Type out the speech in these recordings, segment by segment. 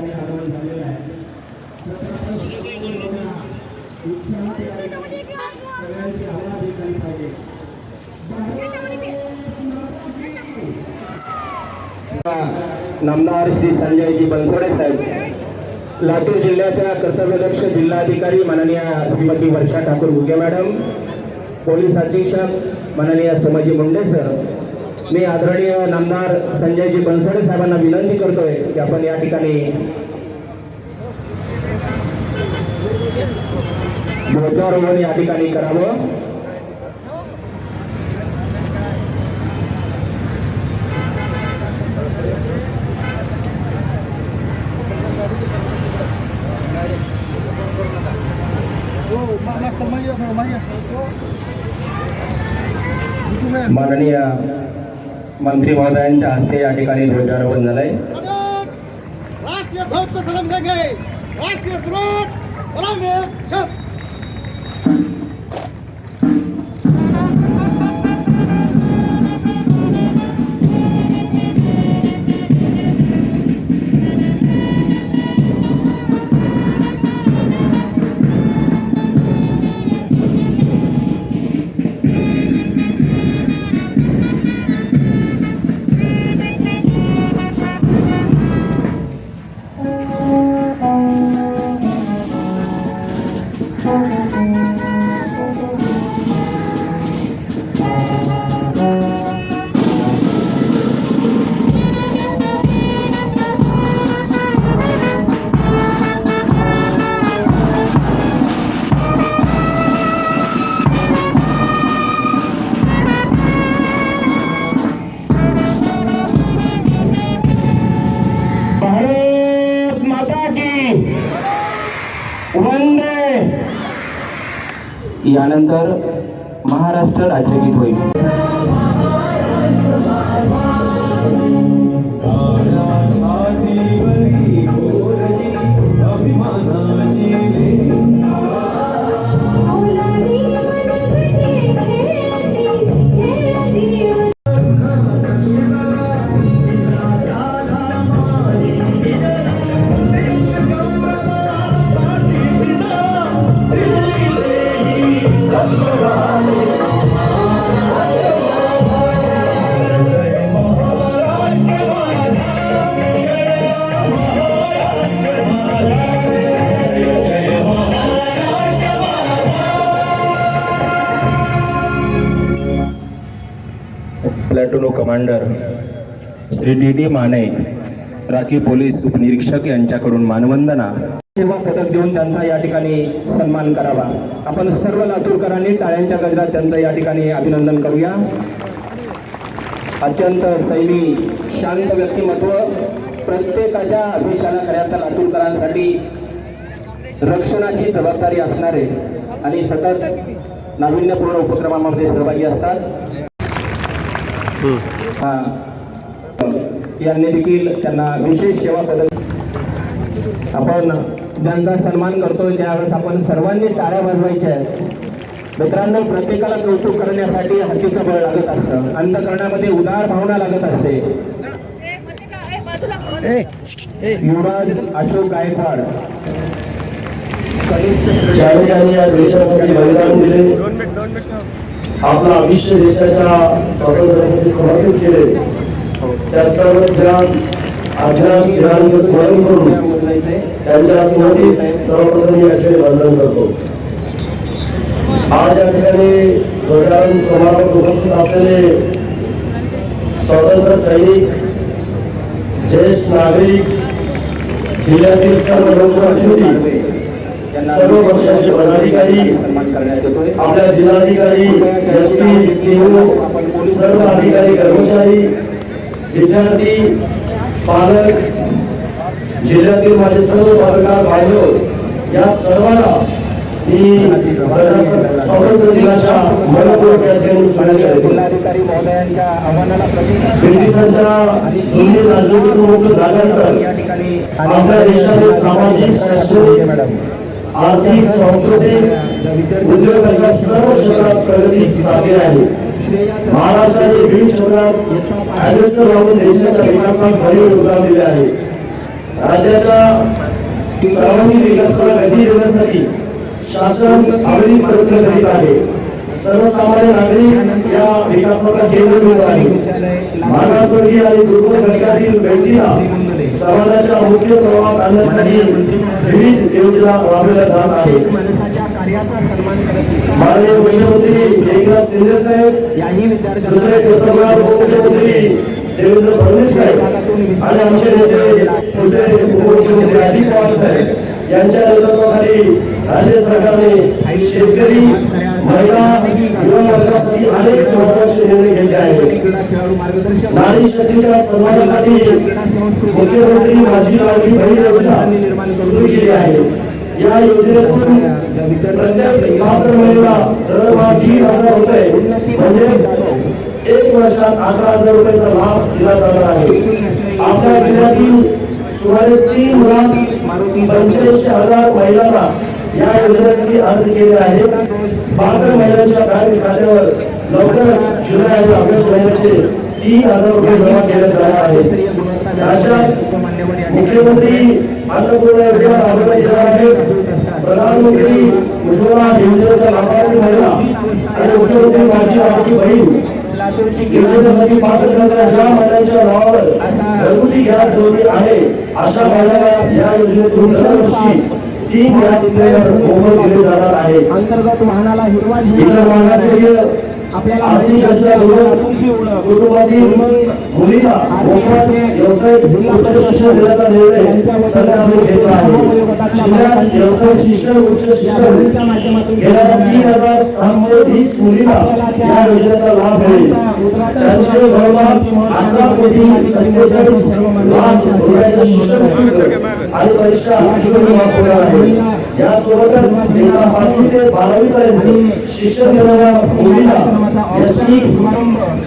ठिकाणी आगमन झालेलं आहे सगळ्यांची हवा पाहिजे नामदार श्री संजयजी बनसोडे साहेब. लातूर जिल्ह्याच्या कर्तव्यदक्ष जिल्हाधिकारी माननीय श्रीमती वर्षा ठाकूर गुगे मॅडम पोलीस अधीक्षक माननीय समजी मुंडे सर मी आदरणीय नामदार संजयजी बनसोडे साहेबांना विनंती करतोय की आपण या ठिकाणी ध्वजारोहण या ठिकाणी करावं. माननीय मंत्री महोदयांच्या हस्ते या ठिकाणी ध्वजारोहण झालंय. राष्ट्रीय यानंतर महाराष्ट्र राज्यगीत होईल. Platoon commander Shri D D Mane rakhi police उपनिरीक्षक यांच्याकडून मानवंदना सेवा पदक देऊन त्यांचा या ठिकाणी सन्मान करावा. आपण सर्व लातूरकरांनी टाळ्यांच्या गजरात त्यांचं या ठिकाणी अभिनंदन करूया. अत्यंत सैमी शांत व्यक्तिमत्व प्रत्येकाच्या अभिषाला खऱ्या तर लातूरकरांसाठी रक्षणाची जबाबदारी असणारे आणि सतत नाविन्यपूर्ण उपक्रमामध्ये सहभागी असतात. हा. यांनी देखील त्यांना विशेष सेवा पदक आपण ज्यांचा सन्मान करतोय त्यावेळेस आपण सर्वांनी टाळ्या वाजवायच्या आहेत. मित्रांनो प्रत्येकाला कौतुक करण्यासाठी हत्तीचं बळ लागत असतं. अंतकरणामध्ये उदार भावना लागत असते. युवराज अशोक गायकवाड. ज्याने या देशासाठी बलिदान दिले आपलं आयुष्य देशाच्या स्वातंत्र्यासाठी समर्पित केले त्या सर्व ज्ञान अज्ञान वीरांचं स्मरण करून त्यांच्या स्मृतीस सर्वप्रथम मी याचे वंदन करतो आज या ठिकाणी ध्वजारोहण समारंभात उपस्थित असलेले स्वातंत्र्य सैनिक ज्येष्ठ नागरिक जिल्ह्यातील सर्व लोकप्रतिनिधी सर्व पक्षाचे पदाधिकारी आपल्या जिल्हाधिकारी एस पी सीओ सर्व अधिकारी कर्मचारी, विद्यार्थी पालक जिल्ह्यातील माझे सर्व पत्रकार बांधव या सर्वांना मी प्रजासत्ताक- स्वातंत्र्य दिनाच्या मनपूर्वक या ठिकाणी ब्रिटिशांच्या दोन्ही राज्यगुरू मुक्त झाल्यानंतर आपल्या देशाने सामाजिक शैक्षणिक आर्थिक सांस्कृतिक उद्योगाच्या सर्व क्षेत्रात प्रगती साधली आहे. महाराष्ट्राने विविध क्षेत्रात अग्रेसर राहून देशाच्या विकासात भरीव योगदान दिले आहे. राज्याच्या सर्वांगीण विकासाला गती देण्यासाठी शासन अविरत प्रयत्न करीत आहे. सर्वसामान्य नागरिक या विकासाचा केंद्रबिंदू आहे. मागासवर्गीय आणि दुर्बल घटकातील व्यक्तीला समाजाच्या मुख्य प्रवाहात आणण्यासाठी विविध योजना राबवल्या जात आहेत. माननीय मुख्यमंत्री एकनाथ शिंदे साहेब दुसरे कर्तव्यवान उपमुख्यमंत्री देवेंद्र फडणवीस साहेब आणि आमचे नेते दुसरे उपमुख्यमंत्री अजित पवार साहेब. यांच्या नेतृत्वाखाली राज्य सरकारने शेतकरी महिला युवा वर्गासाठी अनेक महत्त्वाचे निर्णय घेतले आहेत. नारी शक्तीच्या सन्मानासाठी मुख्यमंत्री माझी लाडकी बहीण योजना सुरू केली आहे. या योजनेतून प्रत्येक पात्र महिला दरमहा तीन हजार रुपये म्हणजेच एक वर्षात अकरा हजार रुपयाचा लाभ दिला जाणार आहे आपल्या जिल्ह्यातील सुमारे तीन लाख पंच्याऐंशी हजार महिलांना या योजनेसाठी अर्ज केले आहे पात्र महिलांच्या बँक खात्यावर लवकरच जुलै आणि ऑगस्ट महिन्याचे तीन हजार रुपये जमा केले जाणार आहे राज्यात मुख्यमंत्री अन्नपूर्णा योजना राबवण्यात येणार आहे प्रधानमंत्री उज्ज्वला योजनेच्या लाभार्थी महिला आणि मुख्यमंत्री माझी लाडकी बहीण. योजनेसाठी पात्र करणाऱ्या ज्या महिलांच्या नावावर घरगुती गॅस जोडणी आहे अशा महिलांना या योजनेतून दरवर्षी तीन गॅस सिलेंडर मोफत दिले जाणार आहेत. अंतर्गत वाहनाला हिरवा आर्थिक दृष्ट्या कुटुंबातील मुलीला मोफत व्यावसायिक उच्च शिक्षण देण्याचा निर्णय सरकारने घेतला आहे. जिल्ह्यात व्यावसायिक शिक्षण उच्च शिक्षण गेल्या तीन हजार सातशे वीस मुलीला या योजनेचा लाभ मिळेल. त्यांचे जवळपास अठरा कोटी सत्तेचाळीस लाख रुपयाचे शिक्षण शुल्क आणि परीक्षा शुल्क माफ होणार आहे. यासोबतच पाचवी ते बारावी पर्यंत शिक्षण मुलीला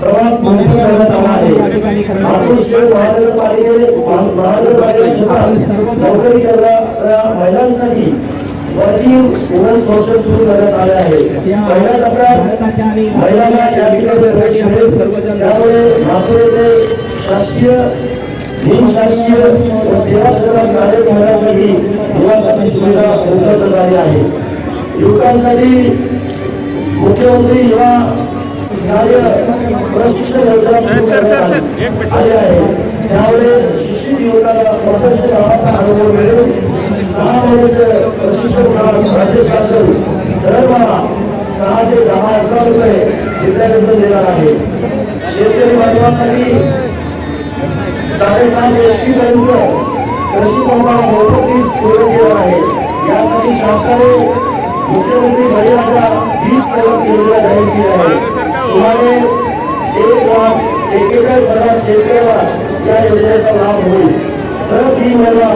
प्रवास करण्यात आला आहे. महानगरपालिकेने महानगरपालिकेच्या क्षेत्रात नोकरी करणाऱ्या महिलांसाठी वर्किंग वुमन हॉस्टेल सुरू करण्यात आले आहे. पहिल्या टप्प्यात महिलांना या ठिकाणी प्रवेश मिळेल. त्यामुळे नागपूर येथे शासकीय निमशासकीय व सेवा क्षेत्रात कार्यरत महिलांसाठी निवासाची सुविधा उपलब्ध झाली आहे. युवकांसाठी मुख्यमंत्री युवा कार्य प्रशिक्षण योजना सुरू करण्यात आली. आली आहे. त्यामुळे शिक्षित प्रत्यक्ष कामाचा अनुभव मिळेल. सहा महिन्याचं प्रशिक्षण राज्य शासन दरमहा सहा ते दहा हजार रुपये विद्यार्थ्यांना देणार आहे. शेतकरी बांधवांसाठी साडेसात एच पी पर्यंत कृषी पंपाला मोफतीच सुरू केलं आहे. यासाठी शासनाने मुख्यमंत्री बळीराजा वीज सेवक योजना जाहिर की आहे. सुमारे एक लाख एकेचाळीस हजार शेतकऱ्याला या योजनेचा लाभ होईल. तर ती मला